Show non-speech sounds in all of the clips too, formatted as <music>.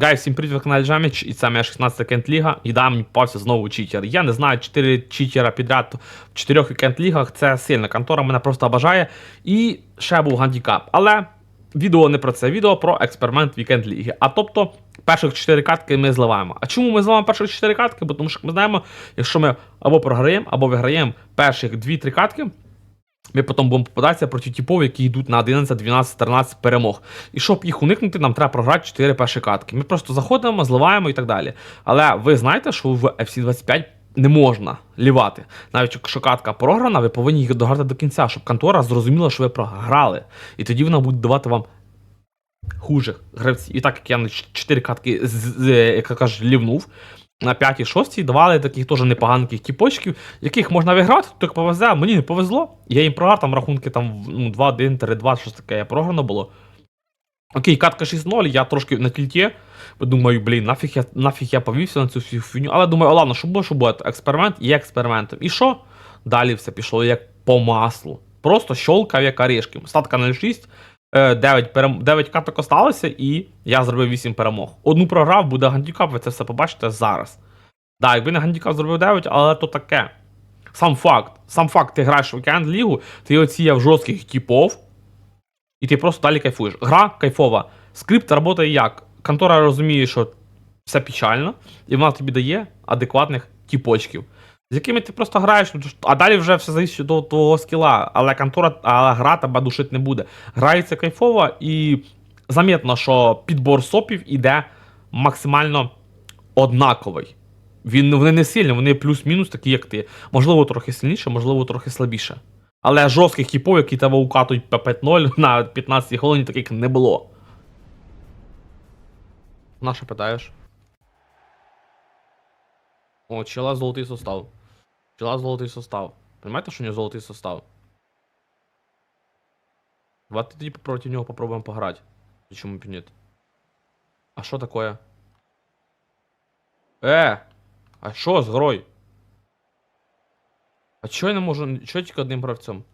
Гай, всім привіт, ви каналі Жаміч, і це моя 16 вікенд ліга, і да, мені попався знову читер. Я не знаю, 4 читера підряд в 4 вікенд лігах, це сильна контора, мене просто обажає. І ще був гандікап. Але відео не про це, відео про експеримент вікенд ліги. А тобто, перших 4 катки ми зливаємо. А чому ми зливаємо перших 4 катки? Бо тому що ми знаємо, якщо ми або програємо, або виграємо перших 2-3 катки. Ми потім будемо попадатися проти типів, які йдуть на 11, 12, 13 перемог. І щоб їх уникнути, нам треба програти 4 перші катки. Ми просто заходимо, зливаємо і так далі. Але ви знаєте, що в FC 25 не можна лівати. Навіть якщо катка програна, ви повинні їх дограти до кінця, щоб контора зрозуміла, що ви програли. І тоді вона буде давати вам хуже гравців. І так як я на 4 катки, як кажуть, лівнув. На 5 6 давали таких теж непоганих тіпочків, яких можна виграти, так повезе, а мені не повезло. Я їм програв, там рахунки там ну, 2-1, 3-2, щось таке, я програно було. Окей, катка 6-0, я трошки на кільті. Думаю, блін, нафіг я, нафіг я повівся на цю всю фігню. Але думаю, ладно, що буде, що буде. Експеримент є експериментом. І що? Далі все пішло як по маслу. Просто щолкав як орешки. Статка 0,6, 9, перем... 9 каток осталося, і я зробив 8 перемог. Одну програв, буде гандікап, ви це все побачите зараз. Так, якби не гандікап зробив 9, але то таке. Сам факт. Сам факт, ти граєш в Weekend Лігу, ти оціяв жорстких типов, і ти просто далі кайфуєш. Гра кайфова. Скрипт працює як? Контора розуміє, що все печально, і вона тобі дає адекватних тіпочків, з якими ти просто граєш, ну, а далі вже все залежить до твого скіла. Але контора, але гра тебе душить не буде. Грається кайфово і замітно, що підбор сопів іде максимально однаковий. Він, вони не сильні, вони плюс-мінус такі, як ти. Можливо, трохи сильніше, можливо, трохи слабіше. Але жорстких типів, які тебе укатують по 5-0 на 15 хвилині, таких не було. На що питаєш? О, чела золотий состав. Чела золотий состав. Понимаєте, що у нього золотий состав? Давайте тоді проти нього попробуємо пограти. Чому б? А що таке? Е! А що з грой? А чого я не можу. Чого я тільки одним гравцем?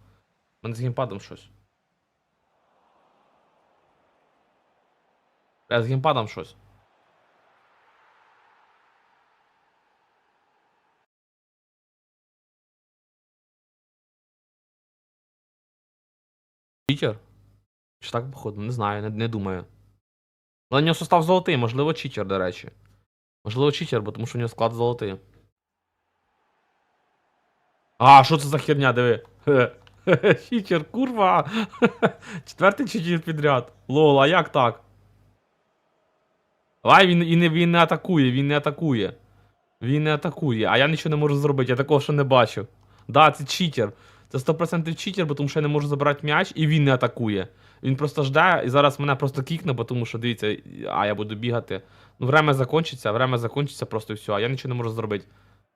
Мене з геймпадом щось. Бля, з геймпадом щось. Читер? Чи так, походу? Не знаю, не, не думаю. Але у нього состав золотий, можливо, читер, до речі. Можливо, читер, бо тому що у нього склад золотий. А, що це за херня, диви? <laughs> Читер, курва. <laughs> Четвертий читер підряд. Лол, а як так? Давай він і не, він не атакує, він не атакує. Він не атакує, а я нічого не можу зробити, я такого ще не бачив. Да, це читер. Це 100% читер, тому що я не можу забрати м'яч, і він не атакує. Він просто жде, і зараз мене просто кікне, бо тому що дивіться, а я буду бігати. Ну, время закончиться, время закончиться просто і все, а я нічого не можу зробити.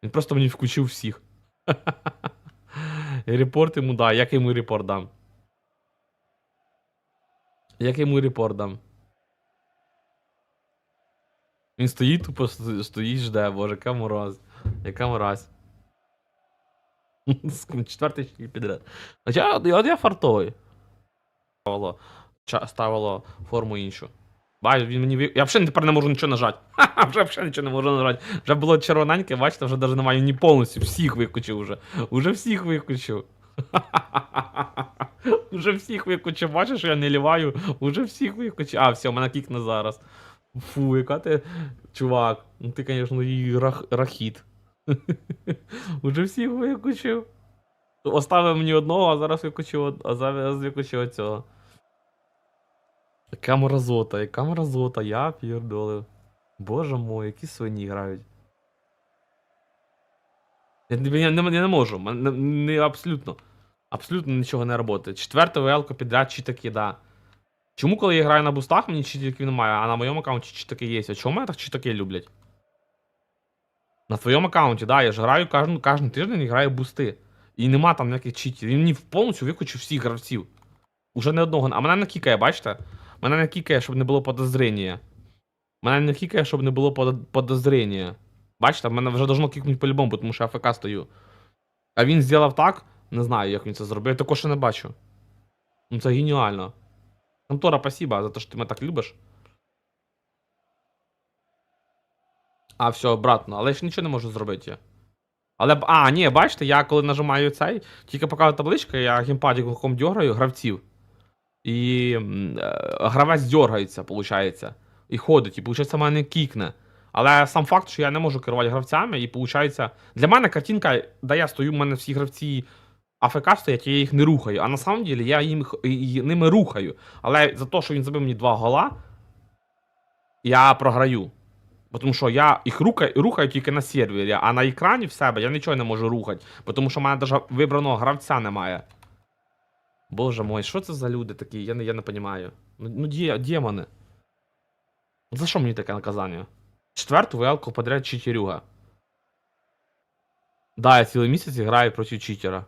Він просто мені включив всіх. <laughs> Репорт йому да, як йому репорт дам? Як йому репорт дам? Він стоїть, тупо стоїть, жде, боже, яка мороз. Яка мразь. <laughs> Четвертий підряд. Хоча от, я фартовий. Ставило, ставило форму іншу. Бай, він мені. Я взагалі тепер не можу нічого нажати. Ха-ха, <laughs> вже взагалі нічого не можу нажати. Вже було червоненьке, бачите, вже навіть немає ні повністю. Всіх виключив вже. Уже всіх виключив. <laughs> Уже всіх виключив. Бачиш, я не ліваю. Уже всіх виключив. А, все, у мене кікне зараз. Фу, яка ти. Чувак, ну ти, звісно, і рах... рахіт. <laughs> Уже всіх виключив. Оставив мені одного, а зараз виключив, од- а зараз виключив оцього. Яка мразота, яка мразота, я пірдолив. Боже мой, які свині грають. Я, я, не, я не можу, не, не абсолютно. Абсолютно нічого не працює. Четверте ВЛ підряд читаки, да. Чому, коли я граю на бустах, мені читаків немає, а на моєму аккаунті читаки є. А чому мене так читаки люблять? На твоєму аккаунті, да, я ж граю кожен, кожен тиждень граю бусти. І нема там ніяких читів. Він мені повністю виключив всіх гравців. Уже не одного. А мене не кікає, бачите? Мене не кікає, щоб не було подозріння. Мене не кікає, щоб не було подо- подозріння. Бачите, мене вже должно кікнути по-любому, бо тому що я АФК стою. А він зробив так, не знаю, як він це зробив. Я такого ще не бачу. Ну це геніально. Контора, спасибо за те, що ти мене так любиш. А, все, обратно, але я ж нічого не можу зробити. Але. А, ні, бачите, я коли нажимаю цей, тільки показує табличка, я геймпадіком дергаю гравців. І е, гравець дергається, виходить. І ходить, і виходить, мене кікне. Але сам факт, що я не можу керувати гравцями, і виходить. Для мене картинка, де я стою, в мене всі гравці АФК стоять, я їх не рухаю. А на самом деле я їм, ними рухаю. Але за те, що він забив мені два гола, я програю. Тому що я їх рухаю, рухаю тільки на сервері, а на екрані в себе я нічого не можу рухати. Тому що в мене навіть вибраного гравця немає. Боже мой, що це за люди такі? Я не, я не розумію. Ну, ну де, демони. От За що мені таке наказання? Четверту велку подряд читерюга. Да, я цілий місяць граю проти читера.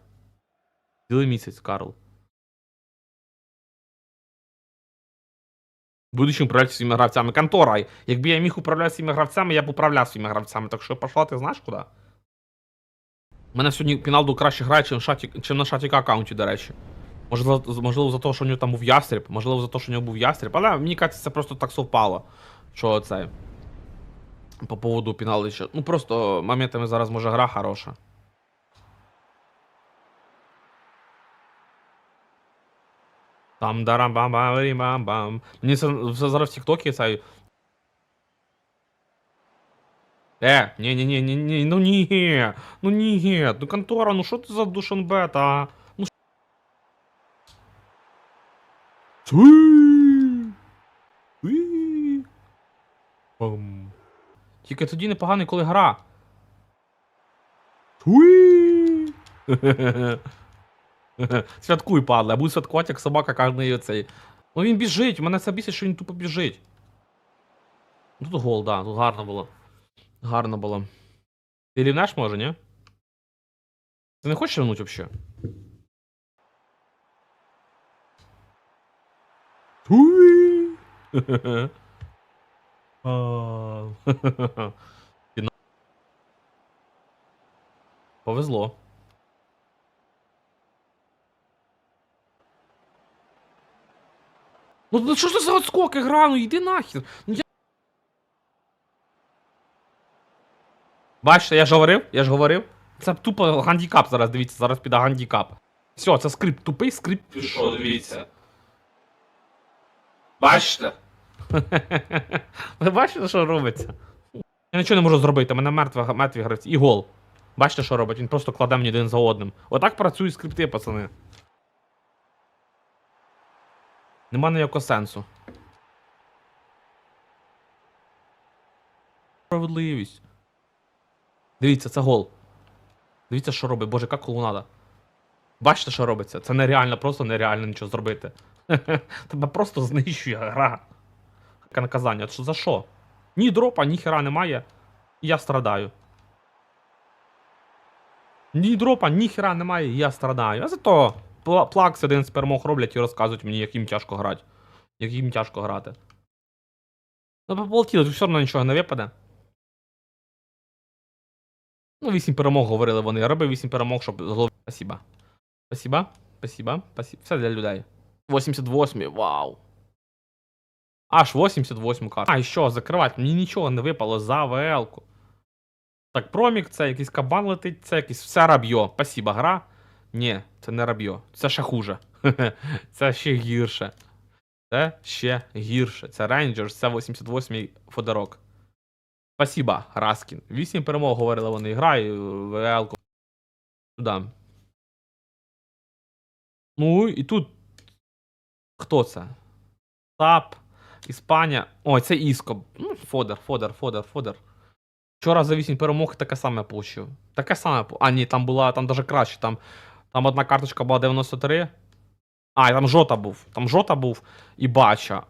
Цілий місяць, Карл. Будучи управляти своїми гравцями. Контора. Якби я міг управляти своїми гравцями, я б управляв своїми гравцями. Так що пошла, ти знаєш куди? У мене сьогодні Піналду краще грає, чим, шаті, чим на шатіка аккаунті, до речі. Можливо, можливо, за те, що у нього там був ястріб, можливо, за те, що у нього був ястріб, але мені кажеться, це просто так совпало. Що це. По поводу Піналича. Ну просто моментами зараз може гра хороша. Там дарам бам бам бам бам Мені це зараз в Тіктокі цей. Е, ні, ні, ні, ні, ні, ну ні, ну ні, ну контора, ну що ти за душенбет, а? Ну! Бам. Тільки тоді непоганий, коли гра. Цуй! <laughs> <laughs> Святкуй, падла, я буду святкувати, як собака кожний цей. Ну він біжить, мене це бісить, що він тупо біжить. Ну, Тут гол, да, тут гарно було. Гарно було. Ти рівнеш може, ні? Ти не хочеш рівнуть взагалі? Туй! <laughs> <laughs> Повезло. Ну, ну що ж це за отскоки гра? Ну йди нахер. Ну я... Бачите, я ж говорив, я ж говорив. Це тупо гандікап зараз, дивіться, зараз піде гандікап. Все, це скрипт, тупий скрипт пішов, дивіться. Бачите? <laughs> Ви бачите, що робиться? Я нічого не можу зробити, у мене мертві, мертві гравці. І гол. Бачите, що робить? Він просто кладе мені один за одним. Отак працюють скрипти, пацани. Нема ніякого сенсу. Справедливість. Дивіться, це гол. Дивіться, що робить. Боже, яка колонада. Бачите, що робиться? Це нереально, просто нереально нічого зробити. <laughs> Тебе просто знищує гра. Наказання. За що? Ні дропа, ні хера немає. І я страдаю. Ні дропа, ні хера немає, і я страдаю. А зато плакс один з перемог роблять і розказують мені, як їм тяжко грати. Як їм тяжко грати. Ну, пополетіли, тут все одно нічого не випаде. Ну, 8 перемог говорили вони. Я робив 8 перемог, щоб зловити. Спасибо. Спасибо. Спасибо. Спасибо. Все для людей. 88, вау. Аж 88 карт. А, і що, закривати? Мені нічого не випало за ВЛ-ку. Так, промік, це якийсь кабан летить, це якийсь все раб'йо. Спасибо, гра. Ні, це не раб'йо. Це ще хуже. <laughs> це ще гірше. Це ще гірше. Це Rangers, це 88-й Фодорок. Спасибо, Раскін. 8 перемог говорили вони. Граю в ВЛ-ку. Да. Ну, і тут. Хто це? ТАП, Іспанія. Ой, це Іско. Ну, Фодер, Фодер, Фодер, Фодер. Вчора за 8 перемог таке саме получив. Таке саме. А, ні, там була, там даже краще. Там, там одна карточка була 93. А, і там жота був. Там жота був і бача.